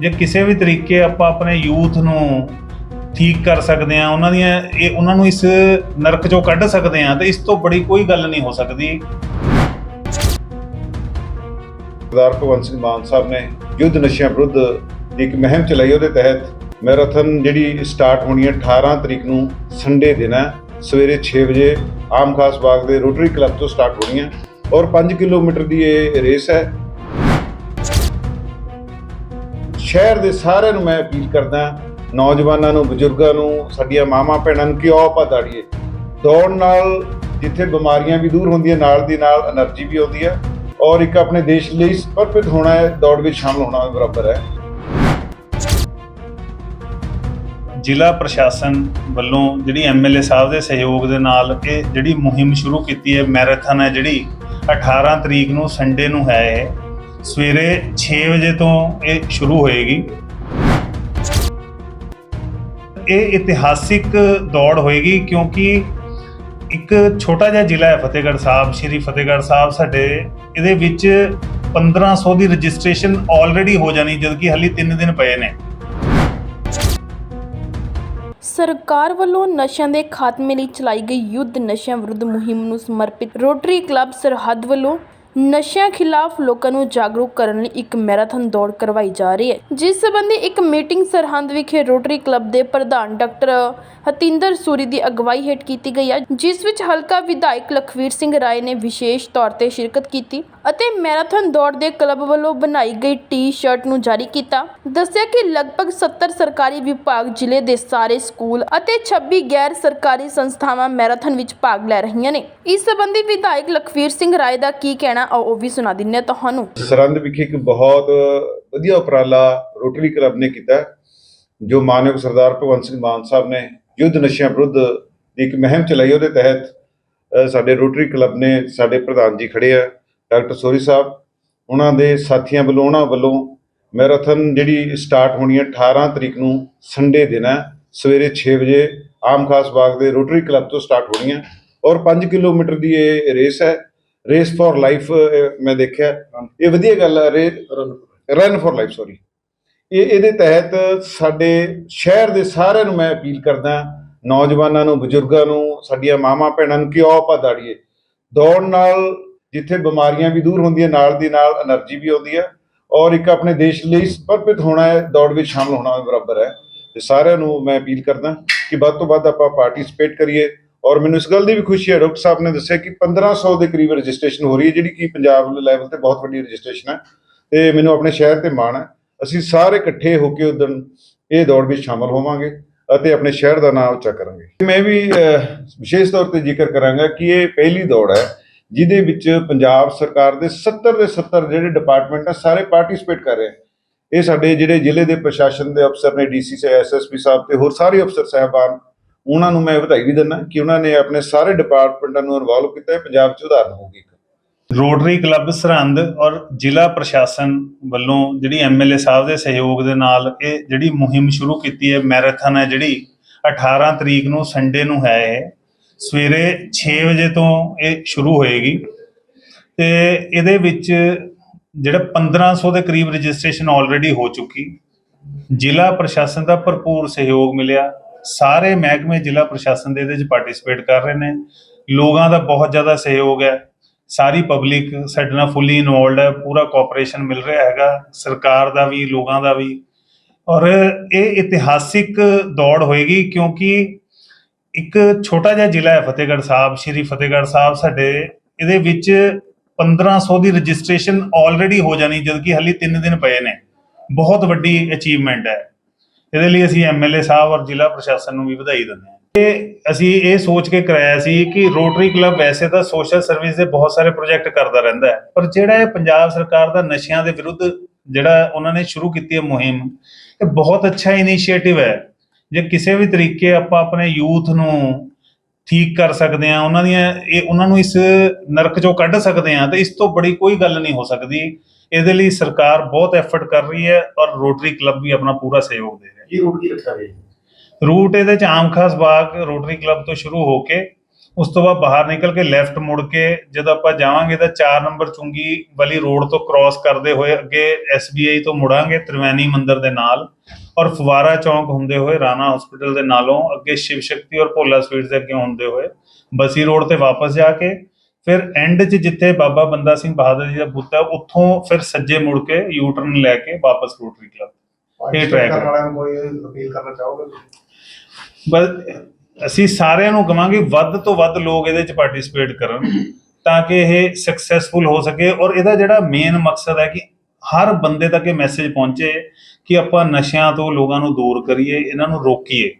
ਜੇ ਕਿਸੇ ਵੀ ਤਰੀਕੇ ਆਪਾਂ ਆਪਣੇ ਯੂਥ ਨੂੰ ਠੀਕ ਕਰ ਸਕਦੇ ਆ ਉਹਨਾਂ ਦੀਆਂ ਇਹ ਉਹਨਾਂ ਨੂੰ ਇਸ ਨਰਕ ਚੋਂ ਕੱਢ ਸਕਦੇ ਆ ਤੇ ਇਸ ਤੋਂ ਬੜੀ ਕੋਈ ਗੱਲ ਨਹੀਂ ਹੋ ਸਕਦੀ। ਸਰਦਾਰ ਭਗਵੰਤ ਸਿੰਘ ਮਾਨ ਸਾਹਿਬ ਨੇ ਯੁੱਧ ਨਸ਼ਿਆਂ ਵਿਰੁੱਧ ਦੀ ਇੱਕ ਮੁਹਿੰਮ ਚਲਾਈ, ਉਹਦੇ ਤਹਿਤ ਮੈਰਾਥਨ ਜਿਹੜੀ ਸਟਾਰਟ ਹੋਣੀ ਹੈ 18 ਤਰੀਕ ਨੂੰ ਸੰਡੇ ਦਿਨ ਹੈ, ਸਵੇਰੇ 6 ਵਜੇ ਆਮ ਖਾਸ ਬਾਗ ਦੇ ਰੋਟਰੀ ਕਲੱਬ ਤੋਂ ਸਟਾਰਟ ਹੋਣੀ ਹੈ ਔਰ 5 ਕਿਲੋਮੀਟਰ ਦੀ ਇਹ ਰੇਸ ਹੈ। ਸ਼ਹਿਰ ਦੇ ਸਾਰਿਆਂ ਨੂੰ ਮੈਂ ਅਪੀਲ ਕਰਦਾ ਨੌਜਵਾਨਾਂ ਨੂੰ, ਬਜ਼ੁਰਗਾਂ ਨੂੰ, ਸਾਡੀਆਂ ਮਾਵਾਂ ਭੈਣਾਂ ਨੂੰ ਕਿ ਆਓ ਦਾੜੀਏ ਦੌੜ ਨਾਲ ਜਿੱਥੇ ਬਿਮਾਰੀਆਂ ਵੀ ਦੂਰ ਹੁੰਦੀਆਂ, ਨਾਲ ਦੀ ਨਾਲ એનર્ਜੀ ਵੀ ਆਉਂਦੀ ਹੈ ਔਰ ਇੱਕ ਆਪਣੇ ਦੇਸ਼ ਲਈ ਸਮਰਪਿਤ ਹੋਣਾ ਹੈ, ਦੌੜ ਵਿੱਚ ਸ਼ਾਮਲ ਹੋਣਾ ਬਰਾਬਰ ਹੈ। ਜ਼ਿਲ੍ਹਾ ਪ੍ਰਸ਼ਾਸਨ ਵੱਲੋਂ ਜਿਹੜੀ ਐਮਐਲਏ ਸਾਹਿਬ ਦੇ ਸਹਿਯੋਗ ਦੇ ਨਾਲ ਇਹ ਜਿਹੜੀ ਮੁਹਿੰਮ ਸ਼ੁਰੂ ਕੀਤੀ ਹੈ, ਮੈਰਾਥਨ ਹੈ ਜਿਹੜੀ 18 ਤਰੀਕ ਨੂੰ ਸੰਡੇ ਨੂੰ ਹੈ ਸਵੇਰੇ 6 ਵਜੇ ਤੋਂ ਇਹ ਸ਼ੁਰੂ ਹੋਏਗੀ। ਇਹ ਇਤਿਹਾਸਿਕ ਦੌੜ ਹੋਏਗੀ ਕਿਉਂਕਿ ਇੱਕ ਛੋਟਾ ਜਿਹਾ ਜ਼ਿਲ੍ਹਾ ਹੈ ਫਤਿਹਗੜ੍ਹ ਸਾਹਿਬ, ਸ਼੍ਰੀ ਫਤਿਹਗੜ੍ਹ ਸਾਹਿਬ ਸਾਡੇ, ਇਹਦੇ ਵਿੱਚ 1500 ਦੀ ਰਜਿਸਟ੍ਰੇਸ਼ਨ ਆਲਰੇਡੀ ਹੋ ਜਾਣੀ ਜਦਕਿ ਹਾਲੇ 3 ਦਿਨ ਪਏ ਨੇ। ਸਰਕਾਰ ਵੱਲੋਂ ਨਸ਼ਿਆਂ ਦੇ ਖਾਤਮੇ ਲਈ ਚਲਾਈ ਗਈ ਯੁੱਧ ਨਸ਼ਿਆਂ ਵਿਰੁੱਧ ਮੁਹਿੰਮ ਨੂੰ ਸਮਰਪਿਤ ਰੋਟਰੀ ਕਲੱਬ ਸਰਹੱਦ ਵੱਲੋਂ ਨਸ਼ਿਆਂ ਖਿਲਾਫ ਲੋਕਾਂ ਨੂੰ ਜਾਗਰੂਕ ਕਰਨ ਲਈ ਇੱਕ ਮੈਰਾਥਨ ਦੌੜ ਕਰਵਾਈ ਜਾ ਰਹੀ ਹੈ। ਜਿਸ ਸਬੰਧੀ ਇੱਕ ਮੀਟਿੰਗ ਸਰਹੰਦ ਵਿਖੇ ਰੋਟਰੀ ਕਲੱਬ ਦੇ ਪ੍ਰਧਾਨ ਡਾਕਟਰ ਹਤਿੰਦਰ ਸੂਰੀ ਦੀ ਅਗਵਾਈ ਹੇਠ ਕੀਤੀ ਗਈ ਹੈ, ਜਿਸ ਵਿੱਚ ਹਲਕਾ ਵਿਧਾਇਕ ਲਖਵੀਰ ਸਿੰਘ ਰਾਏ ਨੇ ਵਿਸ਼ੇਸ਼ ਤੌਰ ਤੇ ਸ਼ਿਰਕਤ ਕੀਤੀ। ਅਤੇ ਮੈਰਾਥਨ ਦੌੜ ਦੇ ਕਲੱਬ ਵੱਲੋਂ ਬਣਾਈ ਗਈ ਟੀ-ਸ਼ਰਟ ਨੂੰ ਜਾਰੀ ਕੀਤਾ। ਦੱਸਿਆ ਕਿ ਲਗਭਗ 70 ਸਰਕਾਰੀ ਵਿਭਾਗ ਜ਼ਿਲ੍ਹੇ ਦੇ ਸਾਰੇ ਸਕੂਲ ਅਤੇ 26 ਗੈਰ ਸਰਕਾਰੀ ਸੰਸਥਾਵਾਂ ਮੈਰਾਥਨ ਵਿੱਚ ਭਾਗ ਲੈ ਰਹੀਆਂ ਨੇ। ਇਸ ਸੰਬੰਧੀ ਵਿਧਾਇਕ ਲਖਵੀਰ ਸਿੰਘ ਰਾਏ ਦਾ ਕੀ ਕਹਿਣਾ, ਆਓ ਉਹ ਵੀ ਸੁਣਾ ਦਿੰਨੇ ਹਾਂ ਤੁਹਾਨੂੰ। ਸਰੰਦ ਵਿਖੇ ਇੱਕ ਬਹੁਤ ਵਧੀਆ ਉਪਰਾਲਾ ਰੋਟਰੀ ਕਲੱਬ ਨੇ ਕੀਤਾ, ਜੋ ਮਾਨਯੋਗ ਸਰਦਾਰ ਭਗਵੰਤ ਸਿੰਘ ਮਾਨ ਸਾਹਿਬ ਨੇ ਯੁੱਧ ਨਸ਼ਿਆਂ ਵਿਰੁੱਧ ਇੱਕ ਮੁਹਿੰਮ ਚਲਾਈ, ਉਹਦੇ ਤਹਿਤ ਸਾਡੇ ਰੋਟਰੀ ਕਲੱਬ ਨੇ ਸਾਡੇ ਪ੍ਰਧਾਨ ਜੀ ਖੜੇ ਆ। ਡਾਕਟਰ ਸੋਰੀ ਸਾਹਿਬ, ਉਹਨਾਂ ਦੇ ਸਾਥੀਆਂ ਵੱਲੋਂ, ਉਹਨਾਂ ਵੱਲੋਂ ਮੈਰਾਥਨ ਜਿਹੜੀ ਸਟਾਰਟ ਹੋਣੀ ਹੈ 18 ਤਰੀਕ ਨੂੰ ਸੰਡੇ ਦਿਨ ਹੈ, ਸਵੇਰੇ 6 ਵਜੇ ਆਮ ਖਾਸ ਬਾਗ ਦੇ ਰੋਟਰੀ ਕਲੱਬ ਤੋਂ ਸਟਾਰਟ ਹੋਣੀ ਹੈ ਔਰ 5 ਕਿਲੋਮੀਟਰ ਦੀ ਇਹ ਰੇਸ ਹੈ, ਰੇਸ ਫॉर ਲਾਈਫ ਮੈਂ ਦੇਖਿਆ। ਇਹ ਵਧੀਆ ਗੱਲ ਹੈ ਰੇ ਰਨ ਫॉर ਲਾਈਫ ਸੌਰੀ ਇਹ, ਇਹਦੇ ਤਹਿਤ ਸਾਡੇ ਸ਼ਹਿਰ ਦੇ ਸਾਰਿਆਂ ਨੂੰ ਮੈਂ ਅਪੀਲ ਕਰਦਾ, ਨੌਜਵਾਨਾਂ ਨੂੰ, ਬਜ਼ੁਰਗਾਂ ਨੂੰ, ਸਾਡੀਆਂ ਮਾਵਾਂ ਭੈਣਾਂ ਨੂੰ ਕਿ ਆਓ ਆਪਾਂ ਦੌੜੀਏ। ਦੌੜ ਨਾਲ ਜਿੱਥੇ ਬਿਮਾਰੀਆਂ ਵੀ ਦੂਰ ਹੁੰਦੀਆਂ, ਨਾਲ ਦੀ ਨਾਲ એનર્ਜੀ ਵੀ ਆਉਂਦੀ ਹੈ ਔਰ ਇੱਕ ਆਪਣੇ ਦੇਸ਼ ਲਈ ਸਮਰਪਿਤ ਹੋਣਾ ਹੈ, ਦੌੜ ਵਿੱਚ ਸ਼ਾਮਲ ਹੋਣਾ ਬਰਾਬਰ ਹੈ। ਤੇ ਸਾਰਿਆਂ ਨੂੰ ਮੈਂ ਅਪੀਲ ਕਰਦਾ ਕਿ ਵੱਧ ਤੋਂ ਵੱਧ ਆਪਾਂ ਪਾਰਟਿਸਿਪੇਟ ਕਰੀਏ ਔਰ ਮੈਨੂੰ ਇਸ ਗੱਲ ਦੀ ਵੀ ਖੁਸ਼ੀ ਹੈ, ਡਾਕਟਰ ਸਾਹਿਬ ਨੇ ਦੱਸਿਆ ਕਿ 1500 ਦੇ ਕਰੀਬ ਰਜਿਸਟ੍ਰੇਸ਼ਨ ਹੋ ਰਹੀ ਹੈ, ਜਿਹੜੀ ਕਿ ਪੰਜਾਬ ਲੈਵਲ ਤੇ ਬਹੁਤ ਵੱਡੀ ਰਜਿਸਟ੍ਰੇਸ਼ਨ ਹੈ ਤੇ ਮੈਨੂੰ ਆਪਣੇ ਸ਼ਹਿਰ ਤੇ ਮਾਣ ਹੈ। ਅਸੀਂ ਸਾਰੇ ਇਕੱਠੇ ਹੋ ਕੇ ਉਦੋਂ ਇਹ ਦੌੜ ਵਿੱਚ ਸ਼ਾਮਲ ਹੋਵਾਂਗੇ ਅਤੇ ਆਪਣੇ ਸ਼ਹਿਰ ਦਾ ਨਾਮ ਉੱਚਾ ਕਰਾਂਗੇ। ਮੈਂ ਵੀ ਵਿਸ਼ੇਸ਼ ਤੌਰ ਤੇ ਜ਼ਿਕਰ ਕਰਾਂਗਾ ਕਿ ਇਹ ਪਹਿਲੀ ਦੌੜ ਹੈ ਜਿਹਦੇ ਵਿੱਚ ਪੰਜਾਬ ਸਰਕਾਰ ਦੇ 70 ਦੇ 70 ਜਿਹੜੇ ਡਿਪਾਰਟਮੈਂਟ ਆ, ਸਾਰੇ ਪਾਰਟਿਸਿਪੇਟ ਕਰ ਰਹੇ ਆ। ਇਹ ਸਾਡੇ ਜਿਹੜੇ ਜ਼ਿਲ੍ਹੇ ਦੇ ਪ੍ਰਸ਼ਾਸਨ ਦੇ ਅਫਸਰ ਨੇ ਡੀਸੀ ਸੇ ਐਸਐਸਪੀ ਸਾਹਿਬ ਤੇ ਹੋਰ ਸਾਰੇ ਅਫਸਰ ਸਾਹਿਬਾਨ, ਉਹਨਾਂ ਨੂੰ ਮੈਂ ਵਧਾਈ ਵੀ ਦਿੰਦਾ ਕਿ ਉਹਨਾਂ ਨੇ ਆਪਣੇ ਸਾਰੇ ਡਿਪਾਰਟਮੈਂਟਾਂ ਨੂੰ ਇਨਵੋਲਵ ਕੀਤਾ ਹੈ ਪੰਜਾਬ 'ਚ ਉਦਾਹਰਨ ਹੋਊਗੀ ਰੋਟਰੀ ਕਲੱਬ ਸਰਹੰਦ ਔਰ ਜ਼ਿਲ੍ਹਾ ਪ੍ਰਸ਼ਾਸਨ ਵੱਲੋਂ ਜਿਹੜੀ ਐਮਐਲਏ ਸਾਹਿਬ ਦੇ ਸਹਿਯੋਗ ਦੇ ਨਾਲ ਇਹ ਜਿਹੜੀ ਮੁਹਿੰਮ ਸ਼ੁਰੂ ਕੀਤੀ ਹੈ, ਮੈਰਾਥਨ ਹੈ ਜਿਹੜੀ 18 ਤਰੀਕ ਨੂੰ ਸੰਡੇ ਨੂੰ ਹੈ ਸਵੇਰੇ 6 ਵਜੇ ਤੋਂ ਇਹ ਸ਼ੁਰੂ ਹੋਏਗੀ। ਤੇ ਇਹਦੇ ਵਿੱਚ ਜਿਹੜਾ 1500 ਦੇ ਕਰੀਬ ਰਜਿਸਟ੍ਰੇਸ਼ਨ ਆਲਰੇਡੀ ਹੋ ਚੁੱਕੀ। ਜ਼ਿਲ੍ਹਾ ਪ੍ਰਸ਼ਾਸਨ ਦਾ ਭਰਪੂਰ ਸਹਿਯੋਗ ਮਿਲਿਆ। ਸਾਰੇ ਮਹਿਕਮੇ ਜ਼ਿਲ੍ਹਾ ਪ੍ਰਸ਼ਾਸਨ ਦੇ ਇਹਦੇ ਵਿੱਚ ਪਾਰਟਿਸਿਪੇਟ ਕਰ ਰਹੇ ਨੇ। ਲੋਕਾਂ ਦਾ ਬਹੁਤ ਜ਼ਿਆਦਾ ਸਹਿਯੋਗ ਹੈ। ਸਾਰੀ ਪਬਲਿਕ ਸਾਡੇ ਨਾਲ ਫੁੱਲੀ ਇਨਵੋਲਡ ਹੈ। ਪੂਰਾ ਕੋਆਪਰੇਸ਼ਨ ਮਿਲ ਰਿਹਾ ਹੈਗਾ। ਸਰਕਾਰ ਦਾ ਵੀ, ਲੋਕਾਂ ਦਾ ਵੀ। ਔਰ ਇਹ ਇਤਿਹਾਸਿਕ ਦੌੜ ਹੋਏਗੀ ਕਿਉਂਕਿ ਇੱਕ ਛੋਟਾ ਜਿਹਾ ਜ਼ਿਲ੍ਹਾ ਹੈ ਫਤਿਹਗੜ੍ਹ ਸਾਹਿਬ, ਸ਼੍ਰੀ ਫਤਿਹਗੜ੍ਹ ਸਾਹਿਬ ਸਾਡੇ, ਇਹਦੇ ਵਿੱਚ 1500 ਦੀ ਰਜਿਸਟ੍ਰੇਸ਼ਨ ਆਲਰੇਡੀ ਹੋ ਜਾਣੀ, ਜਦਕਿ ਹਾਲੇ 3 ਦਿਨ ਪਏ ਨੇ। ਬਹੁਤ ਵੱਡੀ ਅਚੀਵਮੈਂਟ ਹੈ। ਇਹਦੇ ਲਈ ਅਸੀਂ ਐਮਐਲਏ ਸਾਹਿਬ ਔਰ ਜ਼ਿਲ੍ਹਾ ਪ੍ਰਸ਼ਾਸਨ ਨੂੰ ਵੀ ਵਧਾਈ ਦਿੰਦੇ ਹਾਂ। ਇਹ ਅਸੀਂ ਇਹ ਸੋਚ ਕੇ ਕਰਾਇਆ ਸੀ ਕਿ ਰੋਟਰੀ ਕਲੱਬ ਵੈਸੇ ਤਾਂ ਸੋਸ਼ਲ ਸਰਵਿਸ ਦੇ ਬਹੁਤ ਸਾਰੇ ਪ੍ਰੋਜੈਕਟ ਕਰਦਾ ਰਹਿੰਦਾ ਹੈ, ਪਰ ਜਿਹੜਾ ਇਹ ਪੰਜਾਬ ਸਰਕਾਰ ਦਾ ਨਸ਼ਿਆਂ ਦੇ ਵਿਰੁੱਧ ਜਿਹੜਾ ਉਹਨਾਂ ਨੇ ਸ਼ੁਰੂ ਕੀਤੀ ਹੈ ਮੁਹਿੰਮ, ਇਹ ਬਹੁਤ ਅੱਛਾ ਇਨੀਸ਼ੀਏਟਿਵ ਹੈ। ਜੇ ਕਿਸੇ ਵੀ ਤਰੀਕੇ ਆਪਾਂ ਆਪਣੇ ਯੂਥ ਨੂੰ ਠੀਕ ਕਰ ਸਕਦੇ ਆ ਉਹਨਾਂ ਦੀਆਂ ਇਹ ਉਹਨਾਂ ਨੂੰ ਇਸ ਨਰਕ ਚੋਂ ਕੱਢ ਸਕਦੇ ਆ ਤੇ ਇਸ ਤੋਂ ਬੜੀ ਕੋਈ ਗੱਲ ਨਹੀਂ ਹੋ ਸਕਦੀ। ਇਹਦੇ ਲਈ ਸਰਕਾਰ ਬਹੁਤ ਐਫਰਟ ਕਰ ਰਹੀ ਹੈ ਔਰ ਰੋਟਰੀ ਕਲੱਬ ਵੀ ਆਪਣਾ ਪੂਰਾ ਸਹਿਯੋਗ ਦੇ ਰਿਹਾ ਹੈ। ਕੀ ਰੂਟ ਕੀ ਰੱਖਿਆ ਜੀ? ਰੂਟ ਇਹਦੇ ਚ ਆਮ ਖਾਸ ਬਾਗ ਰੋਟਰੀ ਕਲੱਬ ਤੋਂ ਸ਼ੁਰੂ ਹੋ ਕੇ ਉਸ ਤੋਂ ਬਾਅਦ ਬਾਹਰ ਨਿਕਲ ਕੇ ਲੈਫਟ ਮੁੜ ਕੇ ਜਦੋਂ ਆਪਾਂ ਜਾਵਾਂਗੇ ਤਾਂ 4 ਨੰਬਰ ਚੁੰਗੀ ਵਾਲੀ ਰੋਡ ਤੋਂ ਕ੍ਰਾਸ ਕਰਦੇ ਹੋਏ ਅੱਗੇ SBI ਤੋਂ ਮੁੜਾਂਗੇ ਤ੍ਰਿਵੇਣੀ ਮੰਦਿਰ ਦੇ ਨਾਲ। ਔਰ ਫਵਾਰਾ ਚੌਂਕ ਹੁੰਦੇ ਹੋਏ ਰਾਣਾ ਹਸਪੀਟਲ ਦੇ ਨਾਲੋਂ ਅੱਗੇ ਸ਼ਿਵ ਸ਼ਕਤੀ ਔਰ ਭੋਲਾ ਸਵੀਟਸ ਦੇ ਅੱਗੇ ਹੁੰਦੇ ਹੋਏ ਬਸੀ ਰੋਡ ਤੇ ਵਾਪਸ ਜਾ ਕੇ ਫਿਰ ਐਂਡ 'ਚ ਜਿੱਥੇ ਬਾਬਾ ਬੰਦਾ ਸਿੰਘ ਬਹਾਦਰ ਜੀ ਦਾ ਬੁੱਤ ਹੈ ਉੱਥੋਂ ਫਿਰ ਸੱਜੇ ਮੁੜ ਕੇ ਯੂ ਟਰਨ ਲੈ ਕੇ ਵਾਪਸ ਰੋਟਰੀ ਕਲੱਬ ਇਹ track ਕਰਨ ਹੈ। ਵਾਲਿਆਂ ਨੂੰ ਕੋਈ ਅਪੀਲ ਕਰਨਾ ਚਾਹੋਗੇ ਬਸ ਅਸੀਂ ਸਾਰਿਆਂ ਨੂੰ ਕਵਾਂਗੇ ਵੱਧ ਤੋਂ ਵੱਧ ਲੋਕ ਇਹਦੇ 'ਚ ਪਾਰਟਿਸਿਪੇਟ ਕਰਨ ਤਾਂ ਕਿ ਇਹ ਸਕਸੈਸਫੁਲ ਹੋ ਸਕੇ ਔਰ ਇਹਦਾ ਜਿਹੜਾ ਮੇਨ ਮਕਸਦ ਹੈ ਕਿ ਹਰ ਬੰਦੇ ਤੱਕ ਇਹ ਮੈਸੇਜ ਪਹੁੰਚੇ ਕਿ ਆਪਾਂ ਨਸ਼ਿਆਂ ਤੋਂ ਲੋਕਾਂ ਨੂੰ ਦੂਰ ਕਰੀਏ, ਇਹਨਾਂ ਨੂੰ ਰੋਕੀਏ।